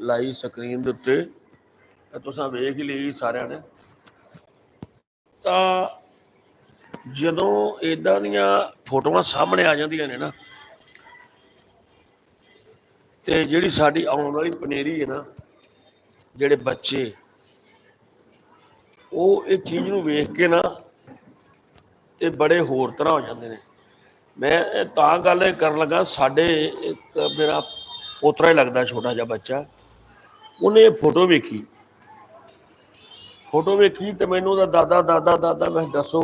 ਲਾਈ ਸਕਰੀਨ ਦੇ ਉੱਤੇ। ਤੁਸੀਂ ਵੇਖ ਹੀ ਲਈ ਸਾਰਿਆਂ ਨੇ। ਤਾਂ ਜਦੋਂ ਇਦਾਂ ਦੀਆਂ ਫੋਟੋਆਂ ਸਾਹਮਣੇ ਆ ਜਾਂਦੀਆਂ ਨੇ ਨਾ, ਤੇ ਜਿਹੜੀ ਸਾਡੀ ਆਉਣ ਵਾਲੀ ਪਨੇਰੀ ਹੈ ਨਾ, ਜਿਹੜੇ ਬੱਚੇ, ਉਹ ਇਹ ਚੀਜ਼ ਨੂੰ ਵੇਖ ਕੇ ਨਾ ਤੇ ਬੜੇ ਹੋਰ ਤਰ੍ਹਾਂ ਹੋ ਜਾਂਦੇ ਨੇ। ਮੈਂ ਤਾਂ ਗੱਲ ਕਰਨ ਲੱਗਾ, ਸਾਡੇ ਇੱਕ ਮੇਰਾ ਪੋਤਰਾ ਹੀ ਲੱਗਦਾ, ਛੋਟਾ ਜਿਹਾ ਬੱਚਾ। ਉਹਨੇ ਫੋਟੋ ਵੇਖੀ। ਫੋਟੋ ਵੇਖੀ ਤੇ ਮੈਨੂੰ ਉਹਦਾ ਦਾਦਾ ਦਾਦਾ ਦਾਦਾ, ਮੈਂ ਦੱਸੋ,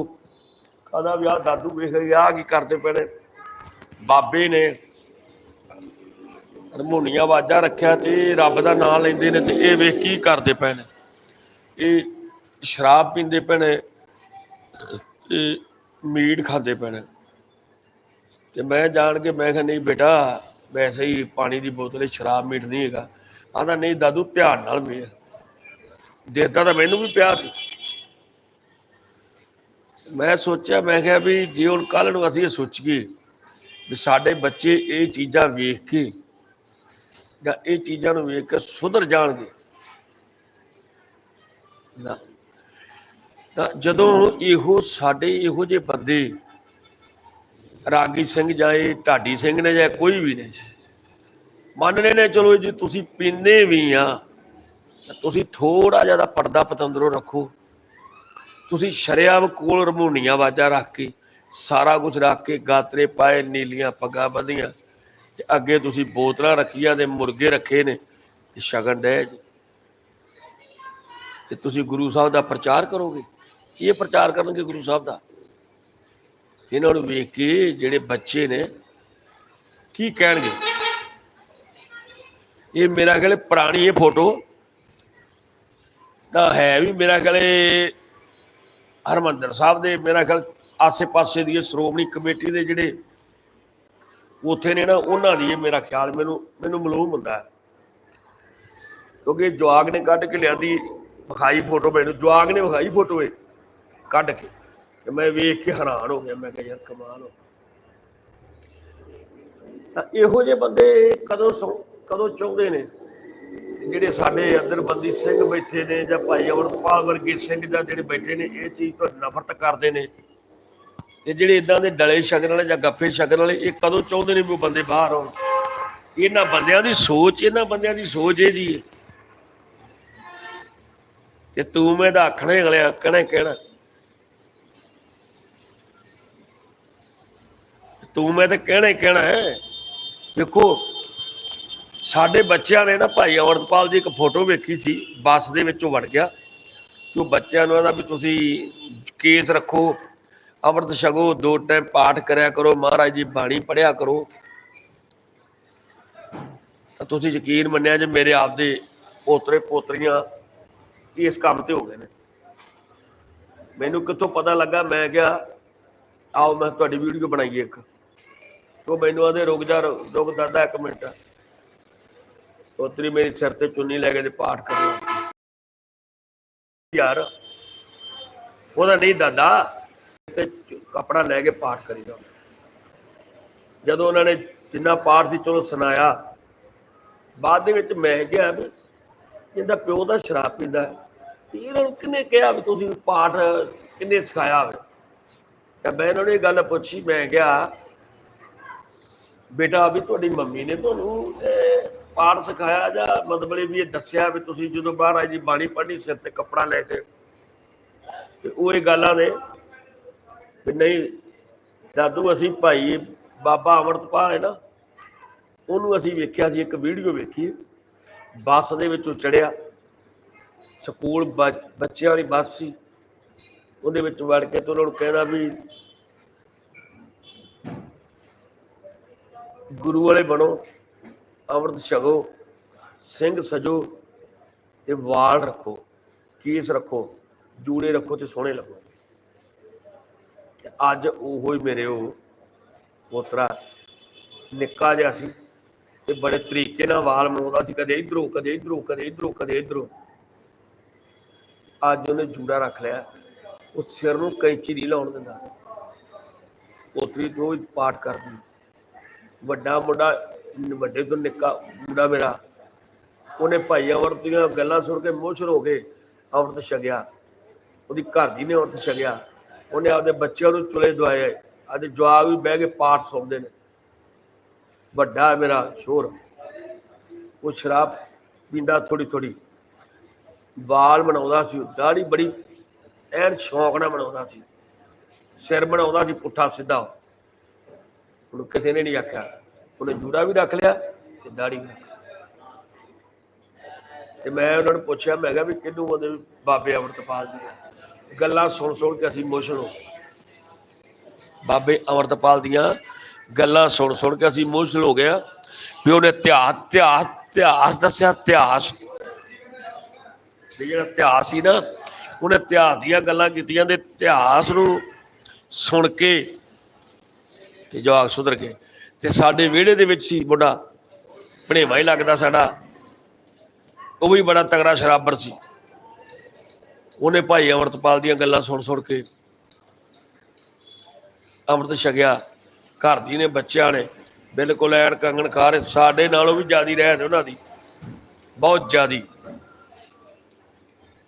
ਕਹਦਾ ਵੀ ਆਹ ਦਾਦੂ ਵੇਖ ਆ ਕੀ ਕਰਦੇ ਪਏ ਨੇ। ਬਾਬੇ ਨੇ ਹਰਮੋਨੀਆ ਆਵਾਜ਼ਾਂ ਰੱਖਿਆ ਤੇ ਰੱਬ ਦਾ ਨਾਮ ਲੈਂਦੇ ਨੇ ਤੇ ਇਹ ਵੇਖ ਕੀ ਕਰਦੇ ਪਏ ਨੇ। ਇਹ ਸ਼ਰਾਬ ਪੀਂਦੇ ਪਏ ਨੇ ਤੇ ਮੀਟ ਖਾਂਦੇ ਪਏ ਨੇ। ਤੇ ਮੈਂ ਜਾਣ ਕੇ, ਮੈਂ ਕਿਹਾ, ਨਹੀਂ ਬੇਟਾ ਵੈਸੇ ਹੀ ਪਾਣੀ ਦੀ ਬੋਤਲ ਸ਼ਰਾਬ, ਮੀਟ ਨਹੀਂ ਹੈਗਾ। ਆਂਦਾ, ਨਹੀਂ ਦਾਦੂ, ਧਿਆਨ ਨਾਲ ਵੇਖ। ਦੇਖਦਾ ਤਾਂ ਮੈਨੂੰ ਵੀ ਪਿਆ ਸੀ। ਮੈਂ ਸੋਚਿਆ, ਮੈਂ ਕਿਹਾ ਵੀ ਜੇ ਹੁਣ ਕੱਲ ਨੂੰ ਅਸੀਂ ਇਹ ਸੋਚੀਏ ਵੀ ਸਾਡੇ ਬੱਚੇ ਇਹ ਚੀਜ਼ਾਂ ਵੇਖ ਕੇ ਜਾਂ ਇਹ ਚੀਜ਼ਾਂ ਨੂੰ ਵੇਖ ਕੇ ਸੁਧਰ ਜਾਣਗੇ, ਨਾ, ਤਾਂ ਜਦੋਂ ਇਹੋ ਸਾਡੇ ਇਹੋ ਜਿਹੇ ਬੰਦੇ ਰਾਗੀ ਸਿੰਘ ਜਾਏ ਢਾਡੀ ਸਿੰਘ ਨੇ ਜਾਂ ਕੋਈ ਵੀ ਨੇ ਮੰਨਨੇ ਨੇ, ਚਲੋ ਜੀ, ਤੁਸੀਂ ਪੀਂਦੇ ਵੀ ਆ, ਤੁਸੀਂ ਥੋੜਾ ਜਿਹਾ ਪਰਦਾ ਪਤੰਦਰੋਂ ਰੱਖੋ। ਤੁਸੀਂ ਸ਼ਰਿਆਮ ਕੋਲ ਰਮੂਨੀਆਂ ਆਵਾਜ਼ਾਂ ਰੱਖ ਕੇ, ਸਾਰਾ ਕੁਝ ਰੱਖ ਕੇ, ਗਾਤਰੇ ਪਾਏ, ਨੀਲੀਆਂ ਪੱਗਾਂ ਬੰਦੀਆਂ ਤੇ ਅੱਗੇ ਤੁਸੀਂ ਬੋਤਲਾਂ ਰੱਖੀਆਂ ਤੇ ਮੁਰਗੇ ਰੱਖੇ ਨੇ, ਤੇ ਸ਼ਗਨ ਡੈ ਜੀ। ਤੇ ਤੁਸੀਂ ਗੁਰੂ ਸਾਹਿਬ ਦਾ ਪ੍ਰਚਾਰ ਕਰੋਗੇ? ਇਹ ਪ੍ਰਚਾਰ ਕਰਨਗੇ ਗੁਰੂ ਸਾਹਿਬ ਦਾ? ਇਹਨਾਂ ਨੂੰ ਵੇਖ ਕੇ ਜਿਹੜੇ ਬੱਚੇ ਨੇ, ਕੀ ਕਹਿਣਗੇ? ਇਹ ਮੇਰਾ ਖਿਆਲ ਪੁਰਾਣੀ ਇਹ ਫੋਟੋ ਤਾਂ ਹੈ ਵੀ ਮੇਰਾ ਖਿਆਲ ਇਹ ਹਰਮੰਦਰ ਸਾਹਿਬ ਦੇ ਮੇਰਾ ਖਿਆਲ ਆਸੇ-ਪਾਸੇ ਦੀ ਸ਼੍ਰੋਮਣੀ ਕਮੇਟੀ ਦੇ ਜਿਹੜੇ ਉੱਥੇ ਨੇ ਨਾ, ਉਹਨਾਂ ਦੀ ਇਹ ਮੇਰਾ ਖਿਆਲ ਮੈਨੂੰ ਮੈਨੂੰ ਮਾਲੂਮ ਹੁੰਦਾ ਕਿਉਂਕਿ ਜਵਾਗ ਨੇ ਕੱਢ ਕੇ ਲਿਆਂਦੀ, ਵਿਖਾਈ ਫੋਟੋ ਮੈਨੂੰ ਜਵਾਗ ਨੇ ਵਿਖਾਈ ਫੋਟੋ ਇਹ ਕੱਢ ਕੇ। ਤੇ ਮੈਂ ਵੇਖ ਕੇ ਹੈਰਾਨ ਹੋ ਗਿਆ, ਮੈਂ ਕਿਹਾ ਯਾਰ ਕਮਾਲ ਹੋ ਤਾਂ ਇਹੋ ਜਿਹੇ ਬੰਦੇ ਕਦੋਂ ਕਦੋਂ ਚਾਹੁੰਦੇ ਨੇ? ਜਿਹੜੇ ਸਾਡੇ ਅੰਦਰ ਬੰਦੀ ਸਿੰਘ ਬੈਠੇ ਨੇ ਜਾਂ ਭਾਈ ਅਮਰਪਾਲ ਵਰਗੇ ਸਿੰਘ ਜਾਂ ਜਿਹੜੇ ਬੈਠੇ ਨੇ, ਇਹ ਚੀਜ਼ ਤੋਂ ਨਫ਼ਰਤ ਕਰਦੇ ਨੇ। ਤੇ ਜਿਹੜੇ ਇਦਾਂ ਦੇ ਡਲੇ ਸ਼ਗਨ ਵਾਲੇ ਜਾਂ ਗੱਫੇ ਸ਼ਗਨ ਵਾਲੇ, ਇਹ ਕਦੋਂ ਚਾਹੁੰਦੇ ਨੇ ਵੀ ਉਹ ਬੰਦੇ ਬਾਹਰ ਆਉਣ? ਇਹਨਾਂ ਬੰਦਿਆਂ ਦੀ ਸੋਚ, ਇਹਨਾਂ ਬੰਦਿਆਂ ਦੀ ਸੋਚ ਇਹ ਜੀ ਤੇ ਤੂੰ ਮੈਂ ਦਾ ਆਖਣੇ ਅਗਲੇ ਆਖਣੇ ਕਹਿਣਾ। ਤੂੰ ਮੈਂ ਤਾਂ ਕਹਿਣਾ ਹੀ ਕਹਿਣਾ ਹੈ। ਵੇਖੋ ਸਾਡੇ ਬੱਚਿਆਂ ਨੇ ਨਾ ਭਾਈ ਅਮਰਤਪਾਲ ਦੀ ਇੱਕ ਫੋਟੋ ਵੇਖੀ ਸੀ, ਬੱਸ ਦੇ ਵਿੱਚੋਂ ਵੜ ਗਿਆ। ਤੇ ਉਹ ਬੱਚਿਆਂ ਨੂੰ ਆਦਾ ਵੀ ਤੁਸੀਂ ਕੇਸ ਰੱਖੋ, ਅੰਮ੍ਰਿਤ ਛਕੋ, ਦੋ ਟਾਈਮ ਪਾਠ ਕਰਿਆ ਕਰੋ, ਮਹਾਰਾਜ ਜੀ ਬਾਣੀ ਪੜਿਆ ਕਰੋ। ਤਾਂ ਤੁਸੀਂ ਯਕੀਨ ਮੰਨਿਆ ਜੇ ਮੇਰੇ ਆਪ ਦੇ ਪੋਤਰੇ ਪੋਤਰੀਆਂ ਇਸ ਕੰਮ ਤੇ ਹੋ ਗਏ ਨੇ। ਮੈਨੂੰ ਕਿੱਥੋਂ ਪਤਾ ਲੱਗਾ, ਮੈਂ ਕਿਹਾ, ਆਓ ਮੈਂ ਤੁਹਾਡੀ ਵੀਡੀਓ ਬਣਾਈਏ ਇੱਕ। ਉਹ ਮੈਨੂੰ ਆਦੇ ਰੁਕ ਜਾ ਰੁਕ ਦਾਦਾ ਇੱਕ ਮਿੰਟ। ਉਤਰੀ ਮੇਰੀ ਸਿਰ ਤੇ ਚੁੰਨੀ ਲੈ ਕੇ ਤੇ ਪਾਠ ਕਰਨਾ ਯਾਰ, ਉਹਦਾ ਨਹੀਂ ਦਾਦਾ, ਤੇ ਚ- ਕੱਪੜਾ ਲੈ ਕੇ ਪਾਠ ਕਰੀਦਾ ਜਦੋਂ ਉਹਨਾਂ ਨੇ ਜਿੰਨਾ ਪਾਠ ਸੀ ਚਲੋ ਸੁਣਾਇਆ। ਬਾਅਦ ਦੇ ਵਿੱਚ ਮੈਂ ਕਿਹਾ ਵੀ ਇਹਦਾ ਪਿਓ ਦਾ ਸ਼ਰਾਬ ਪੀਂਦਾ ਤੇ ਇਹਨਾਂ ਨੂੰ ਕਿਹਨੇ ਕਿਹਾ ਵੀ ਤੁਸੀਂ ਪਾਠ ਕਿੰਨੇ ਸਿਖਾਇਆ ਹੋਵੇ ਤਾਂ ਮੈਂ ਇਹਨਾਂ ਨੂੰ ਇਹ ਗੱਲ ਪੁੱਛੀ, ਮੈਂ ਕਿਹਾ, ਬੇਟਾ ਵੀ ਤੁਹਾਡੀ ਮੰਮੀ ਨੇ ਤੁਹਾਨੂੰ ਪਾਠ ਸਿਖਾਇਆ ਜਾਂ, ਮਤਲਬ ਇਹ ਵੀ ਇਹ ਦੱਸਿਆ ਵੀ ਤੁਸੀਂ ਜਦੋਂ ਬਾਹਰ ਆਈ ਜੀ ਬਾਣੀ ਪੜ੍ਹਨੀ ਸਿਰ ਤੇ ਕੱਪੜਾ ਲੈ ਕੇ, ਤੇ ਉਹ ਇਹ ਗੱਲਾਂ ਨੇ ਵੀ ਨਹੀਂ ਦਾਦੂ ਅਸੀਂ ਭਾਈ ਬਾਬਾ ਅਮਰਤਪਾਲ ਹੈ ਨਾ, ਉਹਨੂੰ ਅਸੀਂ ਵੇਖਿਆ ਸੀ, ਇੱਕ ਵੀਡੀਓ ਵੇਖੀ, ਬੱਸ ਦੇ ਵਿੱਚੋਂ ਚੜਿਆ ਸਕੂਲ ਬੱਚ- ਬੱਚਿਆਂ ਵਾਲੀ ਬੱਸ ਸੀ, ਉਹਦੇ ਵਿੱਚ ਵੜ ਕੇ ਤੇ ਉਹਨਾਂ ਨੂੰ ਕਹਿੰਦਾ ਵੀ ਗੁਰੂ ਵਾਲੇ ਬਣੋ ਅੰਮ੍ਰਿਤ ਛਗੋ ਸਿੰਘ ਸਜੋ ਤੇ ਵਾਲ ਰੱਖੋ, ਕੇਸ ਰੱਖੋ, ਜੂੜੇ ਰੱਖੋ ਤੇ ਸੋਹਣੇ ਲੱਗੋ। ਤੇ ਅੱਜ ਉਹੋ ਹੀ ਮੇਰੇ ਉਹ ਪੋਤਰਾ ਨਿੱਕਾ ਜਿਹਾ ਸੀ ਤੇ ਬੜੇ ਤਰੀਕੇ ਨਾਲ ਵਾਲ ਮੋੜਦਾ ਸੀ, ਕਦੇ ਇਧਰੋਂ ਕਦੇ ਇਧਰੋਂ ਕਦੇ ਇਧਰੋਂ ਕਦੇ ਇਧਰੋਂ। ਅੱਜ ਉਹਨੇ ਜੂੜਾ ਰੱਖ ਲਿਆ, ਉਹ ਸਿਰ ਨੂੰ ਕੈਂਚੀ ਨਹੀਂ ਲਾਉਣ ਦਿੰਦਾ। ਪੋਤਰੀ ਤੋਂ ਪਾਠ ਕਰਦੀ। ਵੱਡਾ ਮੁੰਡਾ ਵੱਡੇ ਤੋਂ ਨਿੱਕਾ ਮੁੰਡਾ ਮੇਰਾ, ਉਹਨੇ ਭਾਈ ਔਰਤ ਦੀਆਂ ਗੱਲਾਂ ਸੁਣ ਕੇ ਮੋਸ਼ਰ ਹੋ ਕੇ ਔਰਤ ਛਕਿਆ, ਉਹਦੀ ਘਰ ਦੀ ਨੇ ਔਰਤ ਛਕਿਆ, ਉਹਨੇ ਆਪਦੇ ਬੱਚਿਆਂ ਨੂੰ ਚੁਲੇ ਦਵਾਏ ਅੱਜ ਜਵਾਗ ਵੀ ਬਹਿ ਕੇ ਪਾਠ ਸੁਣਦੇ ਨੇ। ਵੱਡਾ ਹੈ ਮੇਰਾ, ਸ਼ੋਰ। ਉਹ ਸ਼ਰਾਬ ਪੀਂਦਾ ਥੋੜੀ ਥੋੜੀ ਵਾਲ ਬਣਾਉਂਦਾ ਸੀ ਦਾੜੀ ਬੜੀ ਐਨ ਸ਼ੌਂਕ ਨਾਲ ਬਣਾਉਂਦਾ ਸੀ। ਸਿਰ ਬਣਾਉਂਦਾ ਸੀ ਪੁੱਠਾ ਸਿੱਧਾ। ਉਹਨੂੰ ਕਿਸੇ ਨੇ ਨਹੀਂ ਆਖਿਆ। ਉਹਨੇ ਜੂੜਾ ਵੀ ਰੱਖ ਲਿਆ ਤੇ ਦਾੜੀ ਵੀ ਤੇ ਮੈਂ ਉਹਨਾਂ ਨੂੰ ਪੁੱਛਿਆ, ਮੈਂ ਕਿਹਾ ਵੀ ਕਿਹਨੂੰ ਉਹਦੇ ਵੀ ਬਾਬੇ ਅਮਰਤਪਾਲ ਦੀ ਗੱਲਾਂ ਸੁਣ ਸੁਣ ਕੇ ਅਸੀਂ ਇਮੋਸ਼ਨ ਹੋ ਬਾਬੇ ਅਮਰਤਪਾਲ ਦੀਆਂ ਗੱਲਾਂ ਸੁਣ ਸੁਣ ਕੇ ਅਸੀਂ ਇਮੋਸ਼ਨਲ ਹੋ ਗਏ ਵੀ ਉਹਨੇ ਇਤਿਹਾਸ ਇਤਿਹਾਸ ਇਤਿਹਾਸ ਦੱਸਿਆ, ਇਤਿਹਾਸ। ਵੀ ਜਿਹੜਾ ਇਤਿਹਾਸ ਸੀ ਨਾ, ਉਹਨੇ ਇਤਿਹਾਸ ਦੀਆਂ ਗੱਲਾਂ ਕੀਤੀਆਂ ਤੇ ਇਤਿਹਾਸ ਨੂੰ ਸੁਣ ਕੇ ਤੇ ਜਵਾਕ ਸੁਧਰ ਗਏ। ਤੇ ਸਾਡੇ ਵਿਹੜੇ ਦੇ ਵਿੱਚ ਸੀ ਮੁੰਡਾ ਭਣੇਵਾ ਹੀ ਲੱਗਦਾ ਸਾਡਾ। ਉਹ ਵੀ ਬੜਾ ਤਗੜਾ ਸ਼ਰਾਬਰ ਸੀ। ਉਹਨੇ ਭਾਈ ਅਮਰਤਪਾਲ ਦੀਆਂ ਗੱਲਾਂ ਸੁਣ ਸੁਣ ਕੇ ਅੰਮ੍ਰਿਤ ਛਕਿਆ। ਘਰ ਦੀ ਨੇ, ਬੱਚਿਆਂ ਨੇ। ਬਿਲਕੁਲ ਐਨ ਕੰਗਣ ਖਾ ਰਹੇ। ਸਾਡੇ ਨਾਲੋਂ ਵੀ ਜ਼ਿਆਦੀ ਰਹਿਤ ਉਹਨਾਂ ਦੀ। ਬਹੁਤ ਜ਼ਿਆਦੀ।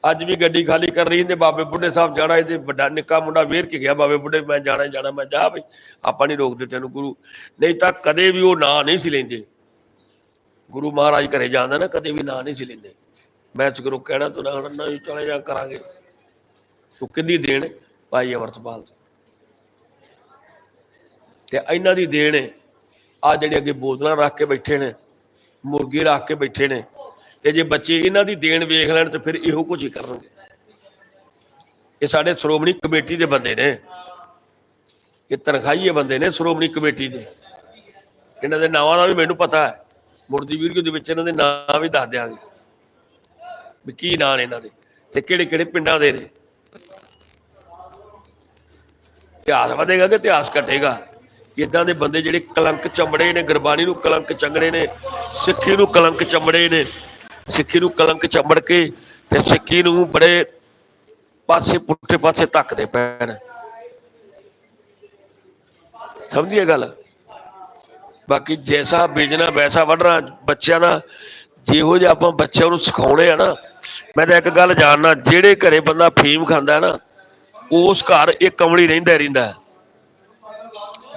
ਅੱਜ ਵੀ ਗੱਡੀ ਖਾਲੀ ਕਰ ਰਹੀ ਤੇ ਬਾਬੇ ਬੁੱਢੇ ਸਾਹਿਬ ਜਾਣਾ ਇਹਦੇ ਵੱਡਾ ਨਿੱਕਾ ਮੁੰਡਾ ਵੇਰ ਕੇ ਗਿਆ, ਬਾਬੇ ਬੁੱਢੇ, ਮੈਂ ਜਾਣਾ ਜਾਣਾ, ਮੈਂ ਜਾ ਬਈ, ਆਪਾਂ ਨਹੀਂ ਰੋਕਦੇ ਤੈਨੂੰ ਗੁਰੂ। ਨਹੀਂ ਤਾਂ ਕਦੇ ਵੀ ਉਹ ਨਾਂ ਨਹੀਂ ਸੀ ਲੈਂਦੇ। ਗੁਰੂ ਮਹਾਰਾਜ ਘਰੇ ਜਾਂਦਾ ਨਾ, ਕਦੇ ਵੀ ਨਾਂ ਨਹੀਂ ਸੀ ਲੈਂਦੇ। ਮੈਂ ਸਗਰੋਂ ਕਹਿਣਾ ਤੂੰ ਨਾ ਨਹੀਂ ਚਲੇ ਜਾ ਕਰਾਂਗੇ। ਤੂੰ ਕਿੰਨੀ ਦੇਣ ਭਾਈ ਅਮਰਤਪਾਲ ਤੇ। ਇਹਨਾਂ ਦੀ ਦੇਣ ਆ ਜਿਹੜੇ ਅੱਗੇ ਬੋਤਲਾਂ ਰੱਖ ਕੇ ਬੈਠੇ ਨੇ, ਮੁਰਗੇ ਰੱਖ ਕੇ ਬੈਠੇ ਨੇ ਤੇ ਜੇ ਬੱਚੇ ਇਹਨਾਂ ਦੀ ਦੇਣ ਵੇਖ ਲੈਣ ਤੇ ਫਿਰ ਇਹੋ ਕੁਝ ਹੀ ਕਰਨਗੇ। ਇਹ ਸਾਡੇ ਸ਼੍ਰੋਮਣੀ ਕਮੇਟੀ ਦੇ ਬੰਦੇ ਨੇ। ਇਹ ਤਨਖਾਹੀਏ ਬੰਦੇ ਨੇ ਸ਼੍ਰੋਮਣੀ ਕਮੇਟੀ ਦੇ। ਇਹਨਾਂ ਦੇ ਨਾਵਾਂ ਦਾ ਵੀ ਮੈਨੂੰ ਪਤਾ ਹੈ। ਮੁਰਦੀ ਵੀਡੀਓ ਦੇ ਵਿੱਚ ਇਹਨਾਂ ਦੇ ਨਾਂ ਵੀ ਦੱਸ ਦਿਆਂਗੇ। ਵੀ ਕੀ ਨਾਂ ਨੇ ਇਹਨਾਂ ਦੇ ਤੇ ਕਿਹੜੇ ਕਿਹੜੇ ਪਿੰਡਾਂ ਦੇ ਨੇ। ਇਤਿਹਾਸ ਵਧੇਗਾ ਕਿ ਇਤਿਹਾਸ ਘਟੇਗਾ। ਇਦਾਂ ਦੇ ਬੰਦੇ ਜਿਹੜੇ ਕਲੰਕ ਚਮੜੇ ਨੇ, ਗੁਰਬਾਣੀ ਨੂੰ ਕਲੰਕ ਚੰਗੜੇ ਨੇ, ਸਿੱਖੀ ਨੂੰ ਕਲੰਕ ਚਮੜੇ ਨੇ। ਸਿੱਖੀ ਨੂੰ ਕਲੰਕ ਚੰਬੜ ਕੇ ਤੇ ਸਿੱਖੀ ਨੂੰ ਬੜੇ ਪਾਸੇ ਪੁੱਠੇ ਪਾਸੇ ਧੱਕਦੇ ਪੈਣ। ਸਮਝੀਏ ਗੱਲ? ਬਾਕੀ ਜੈਸਾ ਬੀਜਣਾ, ਵੈਸਾ ਵੱਢਣਾ, ਬੱਚਿਆਂ ਦਾ ਜਿਹੋ ਜਿਹਾ ਆਪਾਂ ਬੱਚਿਆਂ ਨੂੰ ਸਿਖਾਉਣੇ ਆ ਨਾ, ਮੈਂ ਤਾਂ ਇੱਕ ਗੱਲ ਜਾਣਨਾ, ਜਿਹੜੇ ਘਰੇ ਬੰਦਾ ਫੀਮ ਖਾਂਦਾ ਹੈ ਨਾ, ਉਸ ਘਰ ਇਹ ਕਮਲੀ ਰਹਿੰਦਾ ਰਹਿੰਦਾ।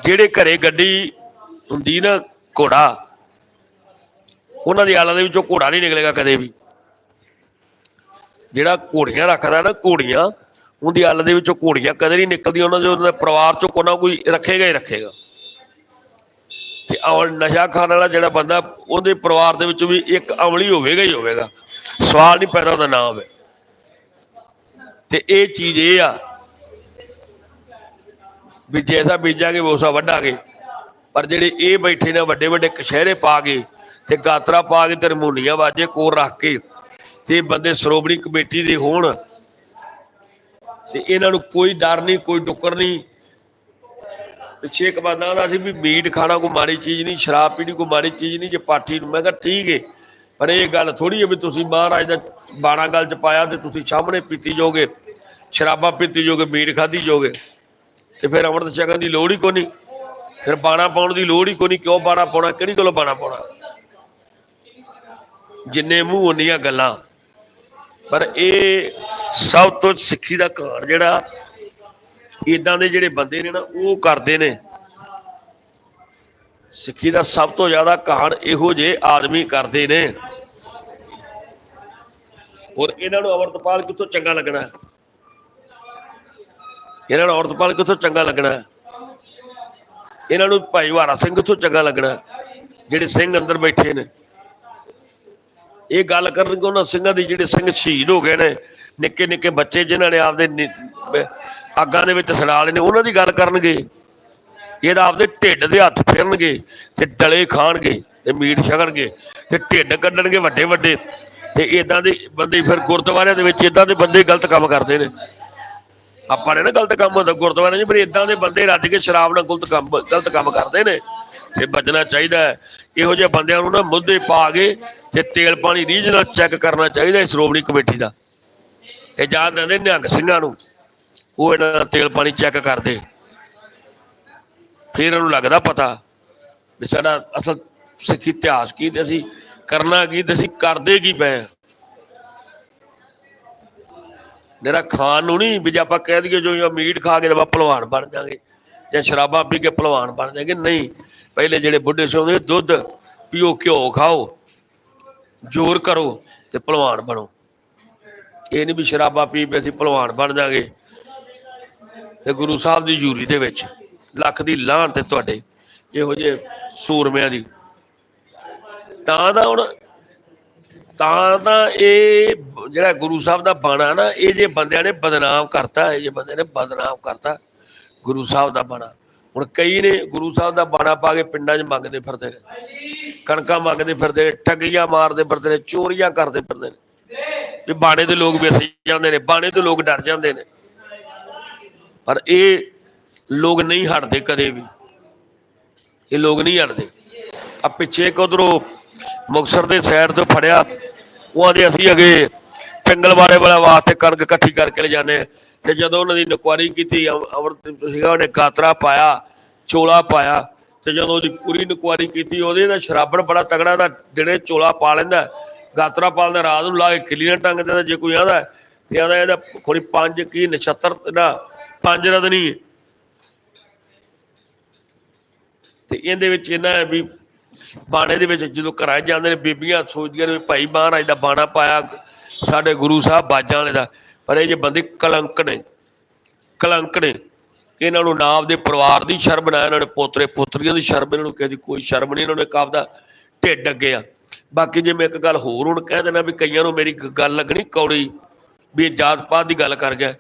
ਜਿਹੜੇ ਘਰੇ ਗੱਡੀ ਹੁੰਦੀ ਨਾ ਘੋੜਾ ਉਹਨਾਂ ਦੀ ਆਲਾਂ ਦੇ ਵਿੱਚੋਂ ਘੋੜਾ ਨਹੀਂ ਨਿਕਲੇਗਾ ਕਦੇ ਵੀ। ਜਿਹੜਾ ਘੋੜੀਆਂ ਰੱਖਦਾ ਨਾ ਘੋੜੀਆਂ, ਉਹਦੀ ਆਲਾਂ ਦੇ ਵਿੱਚੋਂ ਘੋੜੀਆਂ ਕਦੇ ਨਹੀਂ ਨਿਕਲਦੀਆਂ, ਉਹਨਾਂ ਦੇ ਉਹਨਾਂ ਦੇ ਪਰਿਵਾਰ ਚੋਂ ਕੋਈ ਨਾ ਕੋਈ ਰੱਖੇਗਾ ਹੀ ਰੱਖੇਗਾ। ਤੇ ਔਰ ਨਸ਼ਾ ਖਾਣ ਵਾਲਾ ਜਿਹੜਾ ਬੰਦਾ, ਉਹਦੇ ਪਰਿਵਾਰ ਦੇ ਵਿੱਚ ਵੀ ਇੱਕ ਅਮਲੀ ਹੋਵੇਗਾ ਹੀ ਹੋਵੇਗਾ। ਸਵਾਲ ਨਹੀਂ ਪੈਦਾ ਉਹਦਾ ਨਾਮ ਹੈ। ਤੇ ਇਹ ਚੀਜ਼ ਇਹ ਆ ਵੀ ਜੈਸਾ ਬੀਜਾਂਗੇ, ਵੋਸਾ ਵੱਢਾਂਗੇ। ਪਰ ਜਿਹੜੇ ਇਹ ਬੈਠੇ ਨੇ ਵੱਡੇ ਵੱਡੇ ਕਸ਼ਹਿਰੇ ਪਾ ਕੇ ਤੇ ਗਾਤਰਾ ਪਾ ਕੇ ਤੇ ਰਮੂਨੀਆਂ ਵਾਜੇ ਕੋਲ ਰੱਖ ਕੇ ਤੇ ਬੰਦੇ ਸ਼੍ਰੋਮਣੀ ਕਮੇਟੀ ਦੇ ਹੋਣ। ਤੇ ਇਹਨਾਂ ਨੂੰ ਕੋਈ ਡਰ ਨਹੀਂ, ਕੋਈ ਡੁੱਕਰ ਨਹੀਂ। ਪਿੱਛੇ ਇੱਕ ਬੰਦਾ ਆਉਂਦਾ ਸੀ ਵੀ ਮੀਟ ਖਾਣਾ ਕੋਈ ਮਾੜੀ ਚੀਜ਼ ਨਹੀਂ, ਸ਼ਰਾਬ ਪੀਣੀ ਕੋਈ ਮਾੜੀ ਚੀਜ਼ ਨਹੀਂ, ਜੇ ਪਾਠੀ ਨੂੰ। ਮੈਂ ਕਿਹਾ ਠੀਕ ਏ, ਪਰ ਇਹ ਗੱਲ ਥੋੜੀ ਹੈ ਵੀ ਤੁਸੀਂ ਮਹਾਰਾਜ ਦਾ ਬਾਣਾ ਗੱਲ ਚ ਪਾਇਆ ਤੇ ਤੁਸੀਂ ਸਾਹਮਣੇ ਪੀਤੀ ਜਾਓਗੇ, ਸ਼ਰਾਬਾਂ ਪੀਤੀ ਜੋਗੇ ਮੀਟ ਖਾਧੀ ਜਾਓਗੇ। ਤੇ ਫਿਰ ਅੰਮ੍ਰਿਤ ਛਕਣ ਦੀ ਲੋੜ ਹੀ ਕੋਈ ਨਹੀਂ, ਫਿਰ ਬਾਣਾ ਪਾਉਣ ਦੀ ਲੋੜ ਹੀ ਕੋਈ ਨਹੀਂ, ਕਿਉਂ ਬਾਣਾ ਪਾਉਣਾ, ਕਿਹੜੀ ਕੋਲੋਂ ਬਾਣਾ ਪਾਉਣਾ? ਜਿੰਨੇ ਮੂੰਹ ਉਨੀਆਂ ਗੱਲਾਂ। ਪਰ ਇਹ ਸਭ ਤੋਂ ਸਿੱਖੀ ਦਾ ਘਰ ਜਿਹੜਾ ਇਦਾਂ ਦੇ ਜਿਹੜੇ ਬੰਦੇ ਨੇ ਨਾ, ਉਹ ਕਰਦੇ ਨੇ। ਸਿੱਖੀ ਦਾ ਸਭ ਤੋਂ ਜ਼ਿਆਦਾ ਕਹਾਣ ਇਹੋ ਜਿਹੇ ਆਦਮੀ ਕਰਦੇ ਨੇ। ਔਰ ਇਹਨਾਂ ਨੂੰ ਅਮਰਤਪਾਲ ਕਿੱਥੋਂ ਚੰਗਾ ਲੱਗਣਾ ਇਹਨਾਂ ਨੂੰ ਅਮਰਤਪਾਲ ਕਿੱਥੋਂ ਚੰਗਾ ਲੱਗਣਾ ਇਹਨਾਂ ਨੂੰ ਭਾਈ ਵਾਰਾ ਸਿੰਘ ਕਿੱਥੋਂ ਚੰਗਾ ਲੱਗਣਾ ਜਿਹੜੇ ਸਿੰਘ ਅੰਦਰ ਬੈਠੇ ਨੇ। ਇਹ ਗੱਲ ਕਰਨਗੇ ਉਹਨਾਂ ਸਿੰਘਾਂ ਦੀ ਜਿਹੜੇ ਸਿੰਘ ਸ਼ਹੀਦ ਹੋ ਗਏ ਨੇ, ਨਿੱਕੇ ਨਿੱਕੇ ਬੱਚੇ ਜਿਨ੍ਹਾਂ ਨੇ ਆਪਦੇ ਅੱਗਾਂ ਦੇ ਵਿੱਚ ਸੜਾ ਲਏ ਨੇ, ਉਹਨਾਂ ਦੀ ਗੱਲ ਕਰਨਗੇ। ਇਹਦਾ ਆਪਦੇ ਢਿੱਡ ਦੇ ਹੱਥ ਫਿਰਨਗੇ ਤੇ ਡਲੇ ਖਾਣਗੇ ਤੇ ਮੀਟ ਛਕਣਗੇ ਤੇ ਢਿੱਡ ਕੱਢਣਗੇ ਵੱਡੇ ਵੱਡੇ ਤੇ ਇਦਾਂ ਦੇ ਬੰਦੇ ਫਿਰ ਗੁਰਦੁਆਰਿਆਂ ਦੇ ਵਿੱਚ ਇਦਾਂ ਦੇ ਬੰਦੇ ਗਲਤ ਕੰਮ ਕਰਦੇ ਨੇ। ਆਪਾਂ ਨੇ ਨਾ ਗਲਤ ਕੰਮ ਹੁੰਦਾ ਗੁਰਦੁਆਰਿਆਂ 'ਚ ਪਰ ਇਦਾਂ ਦੇ ਬੰਦੇ ਰੱਜ ਕੇ ਸ਼ਰਾਬ ਨਾਲ ਗਲਤ ਕੰਮ ਗਲਤ ਕੰਮ ਕਰਦੇ ਨੇ। ਤੇ ਬਚਣਾ ਚਾਹੀਦਾ ਹੈ। ਇਹੋ ਜਿਹੇ ਬੰਦਿਆਂ ਨੂੰ ਨਾ ਮੁੱਦੇ ਪਾ ਕੇ ਤੇ ਤੇਲ ਪਾਣੀ ਰੀਜਨਲ ਚੈੱਕ ਕਰਨਾ ਚਾਹੀਦਾ ਸ਼੍ਰੋਮਣੀ ਕਮੇਟੀ ਦਾ। ਇਹ ਜਾਂ ਦਿੰਦੇ ਨਿਹੰਗ ਸਿੰਘਾਂ ਨੂੰ। ਉਹ ਇਹਨਾਂ ਦਾ ਤੇਲ ਪਾਣੀ ਚੈੱਕ ਕਰਦੇ। ਫਿਰ ਇਹਨੂੰ ਲੱਗਦਾ ਪਤਾ ਵੀ ਸਾਡਾ ਅਸਲ ਸਿੱਖੀ ਇਤਿਹਾਸ ਕੀ ਤੇ ਅਸੀਂ ਕਰਨਾ ਕੀ ਤੇ ਅਸੀਂ ਕਰਦੇ ਕੀ ਪਏ ਮੇਰਾ ਖਾਣ ਨੂੰ ਨਹੀਂ ਵੀ ਜੇ ਆਪਾਂ ਕਹਿ ਦਈਏ ਜੋ ਮੀਟ ਖਾ ਕੇ ਆਪਾਂ ਭਲਵਾਨ ਬਣ ਜਾਾਂਗੇ ਜਾਂ ਸ਼ਰਾਬਾਂ ਪੀ ਕੇ ਭਲਵਾਨ ਬਣ ਜਾਾਂਗੇ, ਨਹੀਂ। ਪਹਿਲੇ ਜਿਹੜੇ ਬੁੱਢੇ ਸੀ ਉਹਦੇ ਦੁੱਧ ਪੀਓ, ਘਿਓ ਖਾਓ। ਜ਼ੋਰ ਕਰੋ ਤੇ ਭਲਵਾਨ ਬਣੋ। ਇਹ ਨਹੀਂ ਵੀ ਸ਼ਰਾਬਾ ਪੀ ਕੇ ਅਸੀਂ ਭਲਵਾਨ ਬਣ ਜਾਾਂਗੇ। ਤੇ ਗੁਰੂ ਸਾਹਿਬ ਦੀ ਜੂਰੀ ਦੇ ਵਿੱਚ ਲੱਖ ਦੀ ਲਾਹਣ ਤੇ ਤੁਹਾਡੇ, ਇਹੋ ਜਿਹੇ ਸੂਰਮਿਆਂ ਦੀ। ਤਾਂ ਦਾ ਹੁਣ, ਤਾਂ ਤਾਂ ਇਹ ਜਿਹੜਾ ਗੁਰੂ ਸਾਹਿਬ ਦਾ ਬਾਣਾ ਨਾ, ਇਹ ਜੇ ਬੰਦਿਆਂ ਨੇ ਬਦਨਾਮ ਕਰਤਾ, ਇਹ ਜੇ ਬੰਦੇ ਨੇ ਬਦਨਾਮ ਕਰਤਾ, ਗੁਰੂ ਸਾਹਿਬ ਦਾ ਬਾਣਾ। ਹੁਣ ਕਈ ਨੇ ਗੁਰੂ ਸਾਹਿਬ ਦਾ ਬਾਣਾ ਪਾ ਕੇ ਪਿੰਡਾਂ 'ਚ ਮੰਗਦੇ ਫਿਰਦੇ ਨੇ। ਕਣਕਾਂ ਮੰਗਦੇ ਫਿਰਦੇ ਨੇ, ਠੱਗੀਆਂ ਮਾਰਦੇ ਫਿਰਦੇ ਨੇ, ਚੋਰੀਆਂ ਕਰਦੇ ਫਿਰਦੇ ਨੇ। ਵੀ ਬਾਣੇ ਦੇ ਲੋਕ ਵਿਸ ਜਾਂਦੇ ਨੇ, ਬਾਣੇ ਦੇ ਲੋਕ ਡਰ ਜਾਂਦੇ ਨੇ। ਪਰ ਇਹ ਲੋਕ ਨਹੀਂ ਹਟਦੇ ਕਦੇ ਵੀ। ਇਹ ਲੋਕ ਨਹੀਂ ਹਟਦੇ। ਆ ਪਿੱਛੇ ਕਦਰੋਂ ਉਧਰੋਂ ਮੁਕਸਰ ਦੇ ਸਾਈਡ ਤੋਂ ਫੜਿਆ, ਉਹ ਆਂਦੇ ਅਸੀਂ ਅਗੇ ਪਿੰਗਲਵਾੜੇ ਵਾਲਾ ਵਾਸਤੇ ਕਣਕ ਇਕੱਠੀ ਕਰਕੇ ਲੈ ਜਾਂਦੇ ਹਾਂ। ਤੇ ਜਦੋਂ ਉਹਨਾਂ ਦੀ ਨਕਵਾਰੀ ਕੀਤੀ, ਅਮ- ਅਮਰਤ ਸੀਗਾ, ਉਹਨੇ ਗਾਤਰਾ ਪਾਇਆ, ਚੋਲਾ ਪਾਇਆ, ਤੇ ਜਦੋਂ ਉਹਦੀ ਪੂਰੀ ਨਕਵਾਰੀ ਕੀਤੀ, ਉਹਦੇ ਦਾ ਸ਼ਰਾਬਣ ਬੜਾ ਤਗੜਾ ਦਾ ਦਿਨੇ ਚੋਲਾ ਪਾ ਲੈਂਦਾ ਗਾਤਰਾ ਪਾਲਦਾ, ਰਾਤ ਨੂੰ ਲਾ ਕੇ ਕਿਲੀਆਂ ਟੰਗ ਦਿੰਦਾ, ਜੇ ਕੋਈ ਆਂਦਾ ਤੇ ਆਂਦਾ ਇਹਦਾ ਕੋਈ ਪੰਜ ਕੀ ਨਛੱਤਰ, ਨਾ, ਪੰਜ ਰਦਨੀ ਤੇ ਇਹਦੇ ਵਿੱਚ ਇਹਨਾਂ ਹੈ ਵੀ ਬਾਣੇ ਦੇ ਵਿੱਚ ਜਦੋਂ ਘਰਾਂ ਜਾਂਦੇ ਨੇ, ਬੀਬੀਆਂ ਸੋਚਦੀਆਂ ਨੇ ਵੀ ਭਾਈ ਮਹਾਰਾਜ ਦਾ ਬਾਣਾ ਪਾਇਆ, ਸਾਡੇ ਗੁਰੂ ਸਾਹਿਬ ਬਾਜਾਂ ਵਾਲੇ ਦਾ। ਪਰ ਇਹ ਜੇ ਬੰਦੇ ਕਲੰਕ ਨੇ ਕਲੰਕ ਨੇ, ਇਹਨਾਂ ਨੂੰ ਨਾ ਆਪਦੇ ਪਰਿਵਾਰ ਦੀ ਸ਼ਰਮ ਨਾ ਇਹਨਾਂ ਨੇ ਪੋਤਰੇ ਪੋਤਰੀਆਂ ਦੀ ਸ਼ਰਮ ਇਹਨਾਂ ਨੂੰ ਕਿਸੇ ਦੀ ਕੋਈ ਸ਼ਰਮ ਨਹੀਂ, ਇਹਨਾਂ ਨੇ ਕਾਬਦਾ ਢਿੱਡ ਅੱਗੇ ਆ। ਬਾਕੀ ਜੇ ਮੈਂ ਇੱਕ ਗੱਲ ਹੋਰ ਹੁਣ ਕਹਿ ਦੇਣਾ ਵੀ ਕਈਆਂ ਨੂੰ ਮੇਰੀ ਗੱਲ ਲੱਗਣੀ ਕੌੜੀ ਵੀ ਇਹ ਜਾਤ ਪਾਤ ਦੀ ਗੱਲ ਕਰ ਗਿਆ।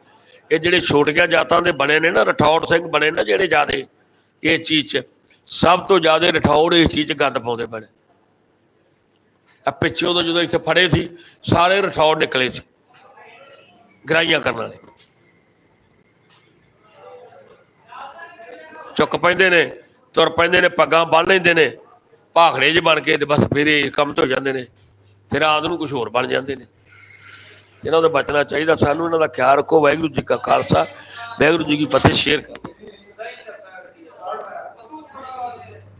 ਇਹ ਜਿਹੜੇ ਛੋਟੀਆਂ ਜਾਤਾਂ ਦੇ ਬਣੇ ਨੇ ਨਾ, ਰਠੌੜ ਸਿੰਘ ਬਣੇ ਨਾ ਜਿਹੜੇ ਜਿਆਦੇ ਇਹ ਚੀਜ਼ 'ਚ, ਸਭ ਤੋਂ ਜ਼ਿਆਦਾ ਰਠੌੜ ਇਸ ਚੀਜ਼ 'ਚ ਗੰਦ ਪਾਉਂਦੇ ਬਣੇ। ਆ ਪਿੱਛੇ ਉਦੋਂ ਜਦੋਂ ਇੱਥੇ ਫੜੇ ਸੀ, ਸਾਰੇ ਰਠੌੜ ਨਿਕਲੇ ਸੀ। ਗਰਾਈਆਂ ਕਰਨ ਵਾਲੇ। ਚੁੱਕ ਪੈਂਦੇ ਨੇ, ਤੁਰ ਪੈਂਦੇ ਨੇ, ਪੱਗਾਂ ਬੰਨ ਲੈਂਦੇ ਨੇ, ਭਾਖੜੇ 'ਚ ਬਣ ਕੇ ਤੇ ਬਸ ਫਿਰ ਇਹ ਕੰਮ ਤੋਂ ਜਾਂਦੇ ਨੇ। ਫਿਰ ਰਾਤ ਨੂੰ ਕੁਝ ਹੋਰ ਬਣ ਜਾਂਦੇ ਨੇ। ਇਹਨਾਂ ਤੋਂ ਬਚਣਾ ਚਾਹੀਦਾ। ਸਾਨੂੰ ਇਹਨਾਂ ਦਾ ਖਿਆਲ ਰੱਖੋ। ਵਾਹਿਗੁਰੂ ਜੀ ਕਾ ਖਾਲਸਾ। ਵਾਹਿਗੁਰੂ ਜੀ ਕੀ ਫਤਿਹ। ਸ਼ੇਅਰ ਕਰੋ